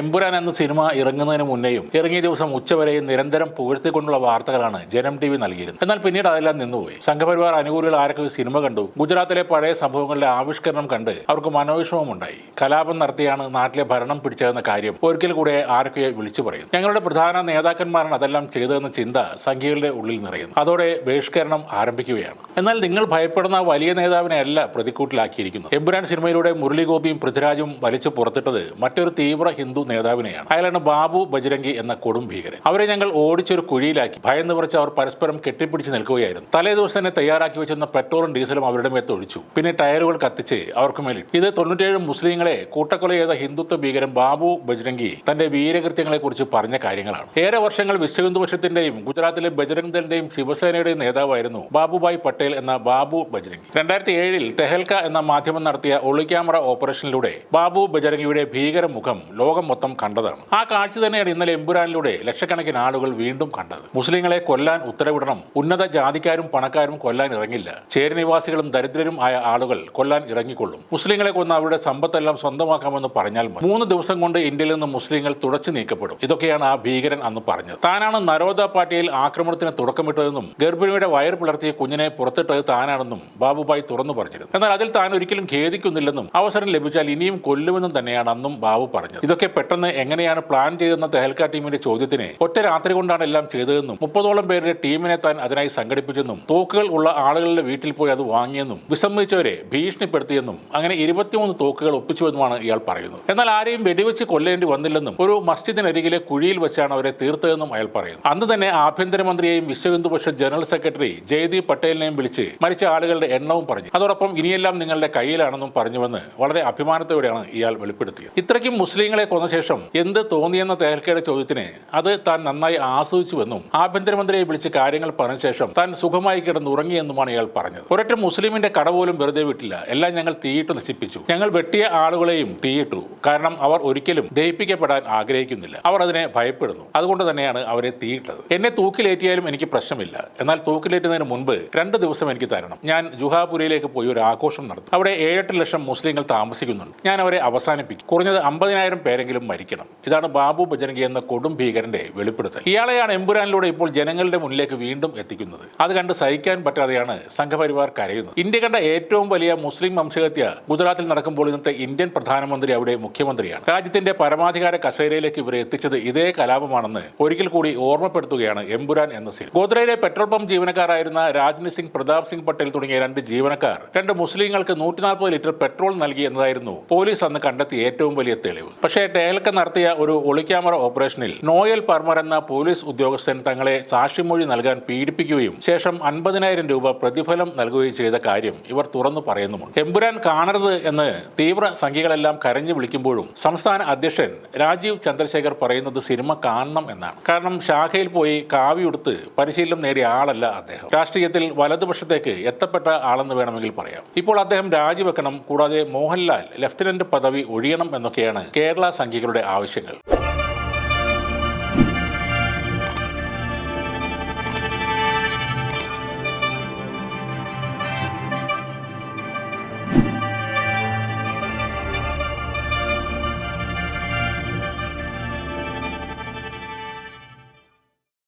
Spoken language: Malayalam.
എമ്പുരാൻ എന്ന സിനിമ ഇറങ്ങുന്നതിന് മുന്നേയും ഇറങ്ങിയ ദിവസം ഉച്ചവരെയും നിരന്തരം പുകഴ്ത്തിക്കൊണ്ടുള്ള വാർത്തകളാണ് ജനം ടി വി നൽകിയിരുന്നത്. എന്നാൽ പിന്നീട് അതെല്ലാം നിന്നുപോയി. സംഘപരിവാർ അനുകൂലികൾ ആരൊക്കെ സിനിമ കണ്ടു? ഗുജറാത്തിലെ പഴയ സംഭവങ്ങളുടെ ആവിഷ്കരണം കണ്ട് അവർക്ക് മനോവിഷമം ഉണ്ടായി കലാപം നടത്തിയാണ് നാട്ടിലെ ഭരണം പിടിച്ചതെന്ന കാര്യം ഒരിക്കൽ കൂടെ ആരൊക്കെ വിളിച്ചു പറയും ഞങ്ങളുടെ പ്രധാന നേതാക്കന്മാരാണ് അതെല്ലാം ചെയ്തതെന്ന ചിന്ത സംഘികളുടെ ഉള്ളിൽ നിറയുന്നു. അതോടെ ബഹിഷ്കരണം ആരംഭിക്കുകയാണ്. എന്നാൽ നിങ്ങൾ ഭയപ്പെടുന്ന വലിയ നേതാവിനെ അല്ല പ്രതിക്കൂട്ടിലാക്കിയിരിക്കുന്നത്. എമ്പുരാൻ സിനിമയിലൂടെ മുരളി ഗോപിയും പൃഥ്വിരാജും വലിച്ചു പുറത്തിട്ടത് മറ്റൊരു തീവ്ര ഹിന്ദു നേതാവിനെയാണ്. അയാളാണ് ബാബു ബജരംഗി എന്ന കൊടും ഭീകരൻ. അവരെ ഞങ്ങൾ ഓടിച്ചൊരു കുഴിയിലാക്കി. ഭയന്ന് പറിച്ച് അവർ പരസ്പരം കെട്ടിപ്പിടിച്ച് നിൽക്കുകയായിരുന്നു. തലേ ദിവസം തന്നെ തയ്യാറാക്കി വെച്ചിരുന്ന പെട്രോളും ഡീസലും അവരുടെ മേത്ത് ഒഴിച്ചു. പിന്നെ ടയറുകൾ കത്തിച്ച് അവർക്ക് മേലിട്ടു ഇത് തൊണ്ണൂറ്റേഴ് മുസ്ലിങ്ങളെ കൂട്ടക്കൊല ചെയ്ത ഹിന്ദുത്വ ഭീകരൻ ബാബു ബജരംഗി തന്റെ വീരകൃത്യങ്ങളെ കുറിച്ച് പറഞ്ഞ കാര്യങ്ങളാണ്. ഏറെ വർഷങ്ങൾ വിശ്വഹിന്ദുപക്ഷത്തിന്റെയും ഗുജറാത്തിലെ ബജരംഗ് ദളിന്റെയും ശിവസേനയുടെയും നേതാവായിരുന്നു ബാബുഭായ് പട്ടേൽ എന്ന ബാബു ബജരംഗി. രണ്ടായിരത്തി ഏഴിൽ തെഹൽക്ക എന്ന മാധ്യമം നടത്തിയ ഒളിക്യാമറ ഓപ്പറേഷനിലൂടെ ബാബു ബജരംഗിയുടെ ഭീകര മുഖം ലോകം മൊത്തം കണ്ടതാണ്. ആ കാഴ്ച തന്നെയാണ് ഇന്നലെ എമ്പുരാനിലൂടെ ലക്ഷക്കണക്കിന് ആളുകൾ വീണ്ടും കണ്ടത്. മുസ്ലിങ്ങളെ കൊല്ലാൻ ഉത്തരവിടണം. ഉന്നത ജാതിക്കാരും പണക്കാരും കൊല്ലാൻ ഇറങ്ങില്ല. ചേരിനിവാസികളും ദരിദ്രരും ആയ ആളുകൾ കൊല്ലാൻ ഇറങ്ങിക്കൊള്ളും. മുസ്ലിങ്ങളെ കൊന്ന അവരുടെ സമ്പത്തെല്ലാം സ്വന്തമാക്കാമെന്ന് പറഞ്ഞാൽ മൂന്ന് ദിവസം കൊണ്ട് ഇന്ത്യയിൽ നിന്ന് മുസ്ലിങ്ങൾ തുടച്ചു നീക്കപ്പെടും. ഇതൊക്കെയാണ് ആ ഭീകരൻ അന്ന് പറഞ്ഞത്. താനാണ് നരോദ പാട്ടിയിൽ ആക്രമണത്തിന് തുടക്കമിട്ടതെന്നും ഗർഭിണിയുടെ വയർ പിളർത്തിയ കുഞ്ഞിനെ പുറത്തിട്ടത് താനാണെന്നും ബാബുബായി തുറന്നു പറഞ്ഞിരുന്നു. എന്നാൽ അതിൽ താൻ ഒരിക്കലും ഖേദിക്കുന്നില്ലെന്നും അവസരം ലഭിച്ചാൽ ഇനിയും കൊല്ലുമെന്നും തന്നെയാണ് അന്നും ബാബു പറഞ്ഞത്. ഇതൊക്കെ പെട്ടെന്ന് എങ്ങനെയാണ് പ്ലാൻ ചെയ്തെന്ന തെഹൽക്ക ടീമിന്റെ ചോദ്യത്തിന് ഒറ്റ രാത്രി കൊണ്ടാണ് എല്ലാം ചെയ്തതെന്നും മുപ്പതോളം പേരുടെ ടീമിനെ താൻ അതിനായി സംഘടിപ്പിച്ചെന്നും തോക്കുകൾ ഉള്ള ആളുകളുടെ വീട്ടിൽ പോയി അത് വാങ്ങിയെന്നും വിസമ്മതിച്ചവരെ ഭീഷണിപ്പെടുത്തിയെന്നും അങ്ങനെ ഇരുപത്തിമൂന്ന് തോക്കുകൾ ഒപ്പിച്ചുവെന്നുമാണ് ഇയാൾ പറയുന്നത്. എന്നാൽ ആരെയും വെടിവെച്ച് കൊല്ലേണ്ടി വന്നില്ലെന്നും ഒരു മസ്ജിദിനരികിലെ കുഴിയിൽ വെച്ചാണ് അവരെ തീർത്തതെന്നും അയാൾ പറയുന്നു. അന്ന് തന്നെ ആഭ്യന്തരമന്ത്രിയെയും വിശ്വഹിന്ദു പരിഷത്ത് ജനറൽ സെക്രട്ടറി ജയദീപ് പട്ടേലിനെയും വിളിച്ച് മരിച്ച ആളുകളുടെ എണ്ണവും പറഞ്ഞു. അതോടൊപ്പം ഇനിയെല്ലാം നിങ്ങളുടെ കയ്യിലാണെന്നും പറഞ്ഞുവെന്ന് വളരെ അഭിമാനത്തോടെയാണ് ഇയാൾ വെളിപ്പെടുത്തിയത്. ഇത്രയ്ക്കും മുസ്ലിങ്ങളെ കൊന്ന ശേഷം എന്ത് തോന്നിയെന്ന തേൽക്കയുടെ ചോദ്യത്തിന് അത് താൻ നന്നായി ആസ്വദിച്ചുവെന്നും ആഭ്യന്തരമന്ത്രിയെ വിളിച്ച് കാര്യങ്ങൾ പറഞ്ഞ ശേഷം താൻ സുഖമായി കിടന്നുറങ്ങിയെന്നുമാണ് ഇയാൾ പറഞ്ഞത്. ഒരൊറ്റ മുസ്ലിമിന്റെ കട പോലും വെറുതെ വിട്ടില്ല. എല്ലാം ഞങ്ങൾ തീയിട്ട് നശിപ്പിച്ചു. ഞങ്ങൾ വെട്ടിയ ആളുകളെയും തീയിട്ടു. കാരണം അവർ ഒരിക്കലും ദയിപ്പിക്കപ്പെടാൻ ആഗ്രഹിക്കുന്നില്ല. അവർ അതിനെ ഭയപ്പെടുന്നു. അതുകൊണ്ട് തന്നെയാണ് അവരെ തീയിട്ടത്. എന്നെ തൂക്കിലേറ്റിയാലും എനിക്ക് പ്രശ്നമില്ല. എന്നാൽ തൂക്കിലേറ്റുന്നതിന് മുൻപ് രണ്ട് ദിവസം എനിക്ക് തരണം. ഞാൻ ജുഹാപുരയിലേക്ക് പോയി ഒരു ആഘോഷം നടത്തും. അവിടെ ഏഴെട്ട് ലക്ഷം മുസ്ലിങ്ങൾ താമസിക്കുന്നുണ്ട്. ഞാൻ അവരെ അവസാനിപ്പിക്കും. കുറഞ്ഞത് അമ്പതിനായിരം പേരെങ്കിലും മരിക്കണം. ഇതാണ് ബാബു ബജരംഗി എന്ന കൊടും ഭീകരന്റെ വെളിപ്പെടുത്തൽ. ഇയാളെയാണ് എമ്പുരാനിലൂടെ ഇപ്പോൾ ജനങ്ങളുടെ മുന്നിലേക്ക് വീണ്ടും എത്തിക്കുന്നത്. അത് കണ്ട് സഹിക്കാൻ പറ്റാതെയാണ് സംഘപരിവാർ കരയുന്നത്. ഇന്ത്യ കണ്ട ഏറ്റവും വലിയ മുസ്ലിം വംശഹത്യ ഗുജറാത്തിൽ നടക്കുമ്പോൾ ഇന്നത്തെ ഇന്ത്യൻ പ്രധാനമന്ത്രി അവിടെ മുഖ്യമന്ത്രിയാണ്. രാജ്യത്തിന്റെ പരമാധികാര കസേരയിലേക്ക് ഇവരെ എത്തിച്ചത് ഇതേ കലാപമാണെന്ന് ഒരിക്കൽ കൂടി ഓർമ്മപ്പെടുത്തുകയാണ് എമ്പുരാൻ എന്ന സിനിമ. ഗോദ്രയിലെ പെട്രോൾ പമ്പ് ജീവനക്കാരായിരുന്ന രാജ്നി സിംഗ് പ്രതാപ് സിംഗ് പട്ടേൽ തുടങ്ങിയ രണ്ട് ജീവനക്കാർ രണ്ട് മുസ്ലിങ്ങൾക്ക് നൂറ്റിനാൽപ്പത് ലിറ്റർ പെട്രോൾ നൽകി എന്നതായിരുന്നു പോലീസ് അന്ന് കണ്ടെത്തിയ ഏറ്റവും വലിയ തെളിവ്. പക്ഷേ ടേൽക്ക നടത്തിയ ഒരു ഒളിക്യാമറ ഓപ്പറേഷനിൽ നോയൽ പർമർ എന്ന പോലീസ് ഉദ്യോഗസ്ഥൻ തങ്ങളെ സാക്ഷിമൊഴി നൽകാൻ പീഡിപ്പിക്കുകയും ശേഷം അൻപതിനായിരം രൂപ പ്രതിഫലം നൽകുകയും ചെയ്ത കാര്യം ഇവർ തുറന്നു പറയുന്നുമുണ്ട്. എമ്പുരാൻ കാണരുത് എന്ന് തീവ്ര സംഖ്യകളെല്ലാം കരഞ്ഞു വിളിക്കുമ്പോഴും സംസ്ഥാന അധ്യക്ഷൻ രാജീവ് ചന്ദ്രശേഖർ പറയുന്നത് സിനിമ കാണണം എന്നാണ്. കാരണം ശാഖയിൽ പോയി കാവിയുടുത്ത് പരിശീലനം നേടിയ ആളല്ല അദ്ദേഹം. രാഷ്ട്രീയത്തിൽ വലതുപക്ഷത്തേക്ക് എത്തപ്പെട്ട ആളെന്ന് വേണമെങ്കിൽ പറയാം. ഇപ്പോൾ അദ്ദേഹം രാജിവെക്കണം കൂടാതെ മോഹൻലാൽ ലഫ്റ്റനന്റ് പദവി ഒഴിയണം എന്നൊക്കെയാണ് കേരള സംഖ്യകളുടെ ആവശ്യങ്ങൾ.